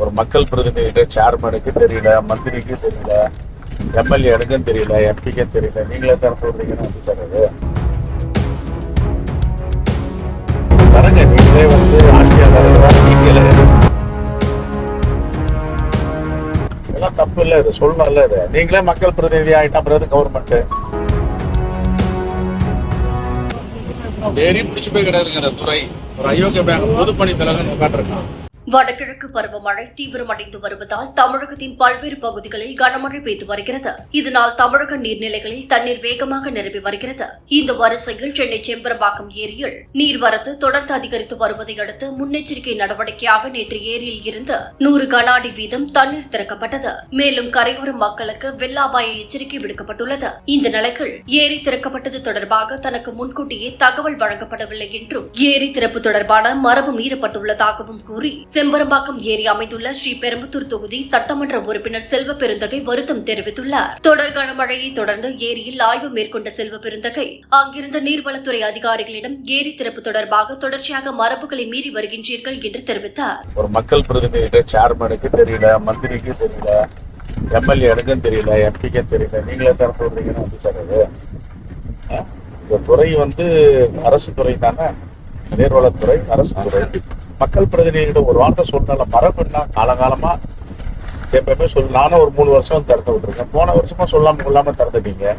ஒரு மக்கள் பிரதிநிதிகிட்ட சேர்மனுக்கு தெரியல மந்திரிக்கு தெரியல எம்எல்ஏ எனக்கும் தெரியல எம்பிக்கும் தெரியல. நீங்களே திறந்து விடுறீங்கன்னு வந்து சார் அது தரங்க நீங்களே வந்து ஆட்சியாளர்களா நீங்களே. இதெல்லாம் தப்பு இல்லை இது சொல்லணும்ல இது. நீங்களே மக்கள் பிரதிநிதி ஆயிட்டா பிறகு கவர்மெண்ட் வெறி பிடிச்சு போய் கிடையாதுங்கிற துறை ஒரு அயோக்கிய பேங்க் பொதுப்பணி தலைவர் உட்காந்துருக்கான் வடகிழக்கு பருவமழை தீவிரமடைந்து வருவதால் தமிழகத்தின் பல்வேறு பகுதிகளில் கனமழை பெய்து வருகிறது. இதனால் தமிழக நீர்நிலைகளில் தண்ணீர் வேகமாக நிரம்பி வருகிறது. இந்த வரிசையில் சென்னை செம்பரம்பாக்கம் ஏரியில் நீர்வரத்து தொடர்ந்து அதிகரித்து வருவதை அடுத்து முன்னெச்சரிக்கை நடவடிக்கையாக நேற்று ஏரியில் இருந்து நூறு கன அடி வீதம் தண்ணீர் திறக்கப்பட்டது. மேலும் கரையோர மக்களுக்கு வெள்ள அபாய எச்சரிக்கை விடுக்கப்பட்டுள்ளது. இந்த நிலையில் ஏரி திறக்கப்பட்டது தொடர்பாக தனக்கு முன்கூட்டியே தகவல் வழங்கப்படவில்லை என்றும் ஏரி திறப்பு தொடர்பான மரபு மீறப்பட்டுள்ளதாகவும் கூறி செம்பரம்பாக்கம் ஏரி அமைந்துள்ள ஸ்ரீ பெரும்புத்தூர் தொகுதி சட்டமன்ற உறுப்பினர் செல்வ பெருந்தகை வருத்தம் தெரிவித்துள்ளார். தொடர் கனமழையை தொடர்ந்து ஏரியில் ஆய்வு மேற்கொண்ட செல்வ பெருந்தகை அங்கிருந்த நீர்வளத்துறை அதிகாரிகளிடம் ஏரி திறப்பு தொடர்பாக தொடர்ச்சியாக மரபுகளை மீறி வருகின்றீர்கள் என்று தெரிவித்தார். ஒரு மக்கள் பிரதிநிதிக்கு சேர்மனுக்கு தெரியல மந்திரிக்கு தெரியல எம்எல்ஏ எனக்கும் தெரியல எம்பிக்கும் தெரியல. நீங்களே திறப்பு விடுறீங்கன்னு வந்து சார் இந்த துறை வந்து அரசு துறை தானே? நீர்வளத்துறை அரசு துறை. மக்கள் பிரதிநிதிகிட்ட ஒரு வார்த்தை சொன்னால மரபுன்னா காலகாலமா எப்பயுமே சொல்லு நானும் ஒரு மூணு வருஷம் திறந்து விட்டுருக்கேன். போன வருஷமா சொல்லாம கொள்ளாம திறந்துட்டீங்க.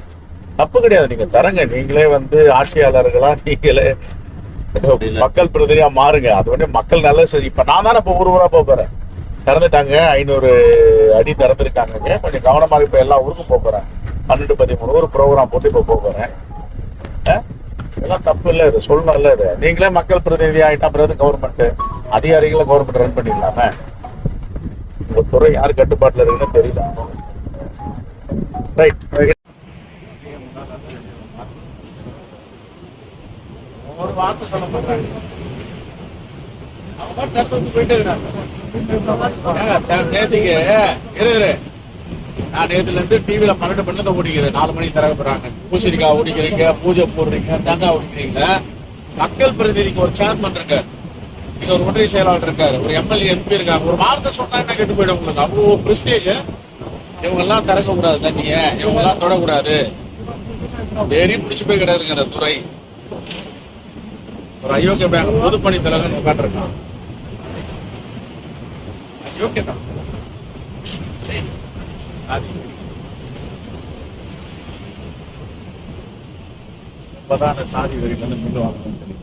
தப்பு கிடையாது. நீங்க தரங்க நீங்களே வந்து ஆட்சியாளர்களா நீங்களே மக்கள் பிரதிநிதியா மாறுங்க. அது வந்து மக்கள் நல்ல சரி. இப்ப நான் தானே இப்போ ஒரு ஊரா போக போறேன். திறந்துட்டாங்க. ஐநூறு அடி திறந்துருக்காங்க. கொஞ்சம் கவனமா இப்ப எல்லா ஊருக்கும் போக போறேன். பன்னெண்டு பதிமூணு ஊர் ப்ரோக்ராம் போட்டு இப்ப போக போறேன். இதெல்லாம் தப்பு இல்லை இது சொல்லணும்ல இது. நீங்களே மக்கள் பிரதிநிதி ஆயிட்டா அப்புறம் கவர்மெண்ட் அதிகாரிகளை கவர்மெண்ட் ரன் பண்ணிடலாமே? உங்க துறை யார் கட்டுப்பாட்டுல இருக்குன்னு தெரியல. ரைட் ஒரு வார்த்தை சொல்ல மாட்டாங்க. அவங்க போயிட்டே இரு. நான் நேத்துல இருந்து டிவில பன்னெண்டு மணி தான் ஓடிக்கிறேன் நாலு மணிக்கு திறக்க போறாங்க. பூசணிக்காய் ஓடிக்கிறீங்க பூஜை போடுறீங்க தேங்காய் ஓடிக்கிறீங்க மக்கள் பிரதிநிதிக்கு ஒரு சேர்மன் இருக்காரு. இங்க ஒரு ஒன்றிய செயலாளர் இருக்காரு. ஒரு எம்எல்ஏ எம்பி இருக்காங்க. ஒரு வார்த்தை சொன்னா கெட்டு போயிடும் உங்களுக்கு? அவ்வளோ பிரஸ்டேஜ் இவங்க எல்லாம் திறக்க கூடாது தண்ணிய. இவங்க எல்லாம் தொடக்கூடாது. வெறி பிடிச்சு போய் கிடையாதுங்க இந்த துறை. ஒரு அயோக்கிய பேங்க் பொதுப்பணி தலைவர் உட்காந்துருக்கான் அயோக்கிய தான் சாதி இப்பதான் அந்த சாதி வெறியில இருந்து மீண்டு வாங்கணும்னு தெரியும்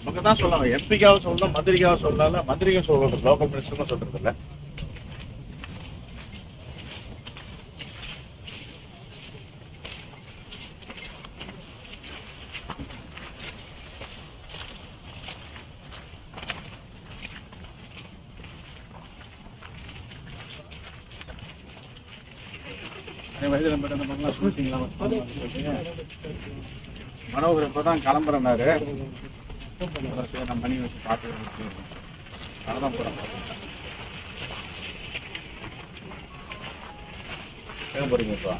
அவங்க தான் சொல்லுவாங்க. எம்பிக்காக சொல்லணும் மந்திரிக்காக சொல்லலாம் மந்திரிக்கா சொல்றது லோக்கல் மினிஸ்டர்னு சொல்றது இல்லை வயதில் மட்டும் அந்த மங்களா சொல்லிட்டீங்களா? மனோகர் இப்பதான் கிளம்புறனாரு சரி நம்ம பண்ணி வச்சு பார்த்து அதான் போறேன் எங்க போறீங்க இப்போ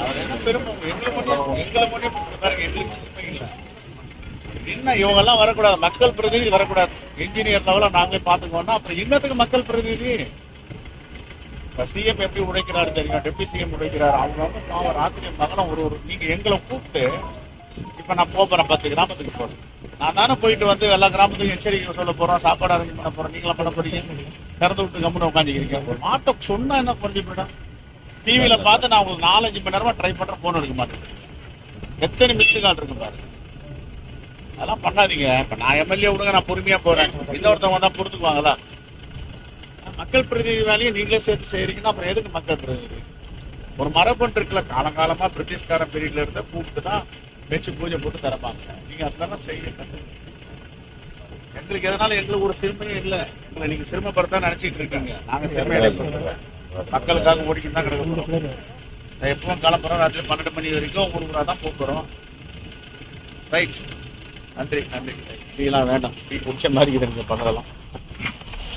அவர் என்ன எங்களை மட்டும் எங்களை மட்டும் பாருங்க எங்களுக்கு இல்லை என்ன இவங்க எல்லாம் வரக்கூடாது. மக்கள் பிரதிநிதி வரக்கூடாது. இன்ஜினியர் லெவல நாங்களே பார்த்துக்கோன்னா அப்புறம் இன்னத்துக்கு மக்கள் பிரதிநிதி? இப்ப சிஎம் எப்படி உழைக்கிறாரு தெரியும்? டெப்டி சிஎம் உழைக்கிறாரு அவங்க வந்து பாவம் ராத்திரி மகனம் ஒரு ஒரு நீங்க எங்களை கூப்பிட்டு இப்ப நான் போக போறேன். பத்து கிராமத்துக்கு போகிறேன் நான் தானே போயிட்டு வந்து எல்லா கிராமத்துக்கும் எச்சரிக்கை சொல்ல போறோம். சாப்பாடு அரேஞ்ச் பண்ண போறோம். நீங்களும் பண்ண போறீங்க. திறந்து விட்டு கம்முன்னு உட்காந்துக்கிறீங்க ஒரு மாட்டை சொன்னா என்ன பண்ணி போயிடும் டிவியில பார்த்து நான் உங்களுக்கு நாலஞ்சு மணி நேரமா ட்ரை பண்றேன் போன் எடுக்க மாட்டேன். எத்தனை மிஸ்டு கால் இருக்கு பாரு. அதெல்லாம் பண்ணாதீங்க. இப்ப நான் எம்எல்ஏ விடுங்க நான் பொறுமையா போறேன். இன்னொருத்தவங்க தான் பொறுத்துக்குவாங்களா மக்கள் பிரதிநிதி வேலையை நீங்களே சேர்த்து செய்யறீங்கன்னா அப்புறம் எதுக்கு மக்கள் பிரதிநிதி? ஒரு மரபன் இருக்குல்ல காலங்காலமா பிரிட்டிஷ்காரன் பீரியட்ல இருந்த கூப்பிட்டு தான் வச்சு பூஜை போட்டு தரப்பாங்க நீங்க அதெல்லாம் செய்ய எங்களுக்கு எதனால எங்களுக்கு ஒரு சிறுமையும் இல்லை. உங்களை நீங்க சிரமப்படுத்த நினைச்சிட்டு இருக்கீங்க. நாங்க சிறுமையில மக்களுக்காக ஓடிக்கிட்டு தான் கிடக்க நான் எப்பவும் கிளம்புறோம் ராத்திரி பன்னெண்டு மணி வரைக்கும் ஒரு ஊரா தான் போகிறோம் ரைட் நன்றி நன்றி. டீலாம் வேண்டாம். டீ குடிச்ச மாதிரி இருக்குது எனக்கு